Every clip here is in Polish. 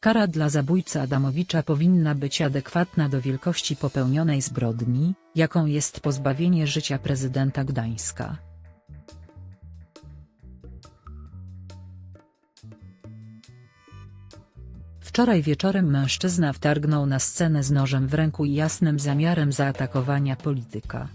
Kara dla zabójcy Adamowicza powinna być adekwatna do wielkości popełnionej zbrodni, jaką jest pozbawienie życia prezydenta Gdańska. Wczoraj wieczorem mężczyzna wtargnął na scenę z nożem w ręku i jasnym zamiarem zaatakowania polityka.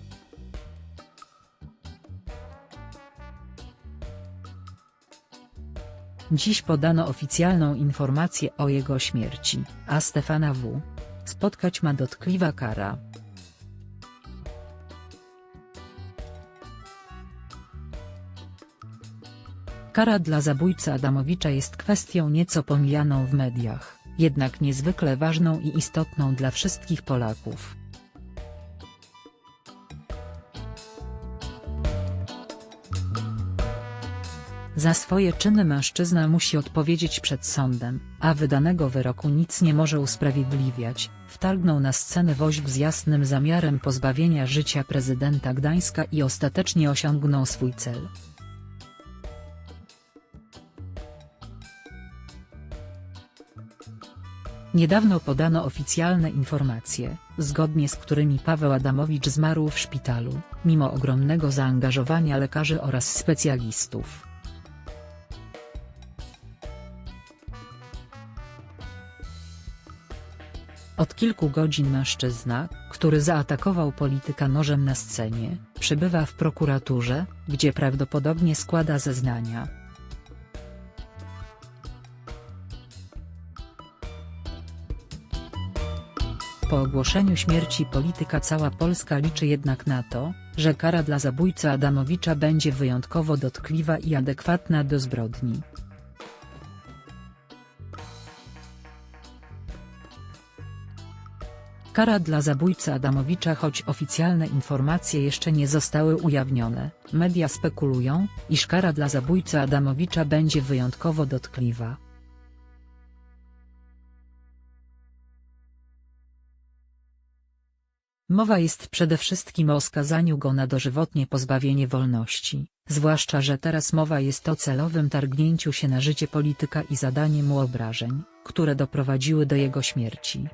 Dziś podano oficjalną informację o jego śmierci, a Stefana W. spotkać ma dotkliwa kara. Kara dla zabójcy Adamowicza jest kwestią nieco pomijaną w mediach, jednak niezwykle ważną i istotną dla wszystkich Polaków. Za swoje czyny mężczyzna musi odpowiedzieć przed sądem, a wydanego wyroku nic nie może usprawiedliwiać. Wtargnął na scenę woźb z jasnym zamiarem pozbawienia życia prezydenta Gdańska i ostatecznie osiągnął swój cel. Niedawno podano oficjalne informacje, zgodnie z którymi Paweł Adamowicz zmarł w szpitalu, mimo ogromnego zaangażowania lekarzy oraz specjalistów. Od kilku godzin mężczyzna, który zaatakował polityka nożem na scenie, przebywa w prokuraturze, gdzie prawdopodobnie składa zeznania. Po ogłoszeniu śmierci polityka cała Polska liczy jednak na to, że kara dla zabójcy Adamowicza będzie wyjątkowo dotkliwa i adekwatna do zbrodni. Kara dla zabójcy Adamowicza choć oficjalne informacje jeszcze nie zostały ujawnione, media spekulują, iż kara dla zabójcy Adamowicza będzie wyjątkowo dotkliwa. Mowa jest przede wszystkim o skazaniu go na dożywotnie pozbawienie wolności, zwłaszcza że teraz mowa jest o celowym targnięciu się na życie polityka i zadanie mu obrażeń, które doprowadziły do jego śmierci.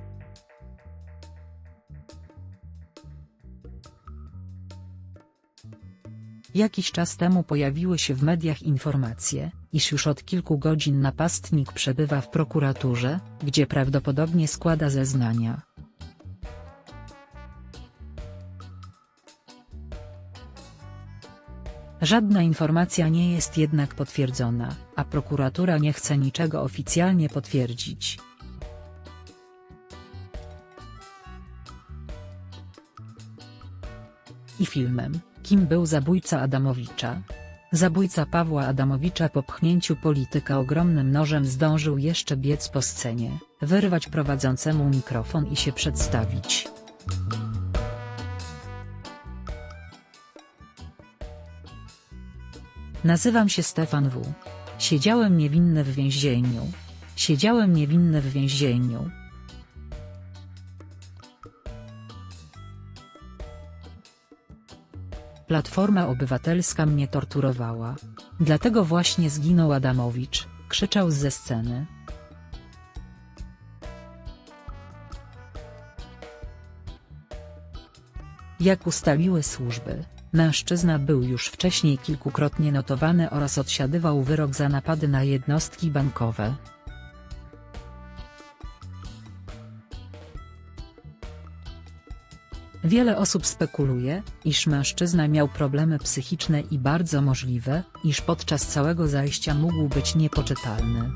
Jakiś czas temu pojawiły się w mediach informacje, iż już od kilku godzin napastnik przebywa w prokuraturze, gdzie prawdopodobnie składa zeznania. Żadna informacja nie jest jednak potwierdzona, a prokuratura nie chce niczego oficjalnie potwierdzić. I filmem, kim był zabójca Adamowicza? Zabójca Pawła Adamowicza po pchnięciu polityka ogromnym nożem zdążył jeszcze biec po scenie, wyrwać prowadzącemu mikrofon i się przedstawić. Nazywam się Stefan W. Siedziałem niewinny w więzieniu. Siedziałem niewinny w więzieniu. Platforma Obywatelska mnie torturowała. Dlatego właśnie zginął Adamowicz, krzyczał ze sceny. Jak ustaliły służby, mężczyzna był już wcześniej kilkukrotnie notowany oraz odsiadywał wyrok za napady na jednostki bankowe. Wiele osób spekuluje, iż mężczyzna miał problemy psychiczne i bardzo możliwe, iż podczas całego zajścia mógł być niepoczytalny.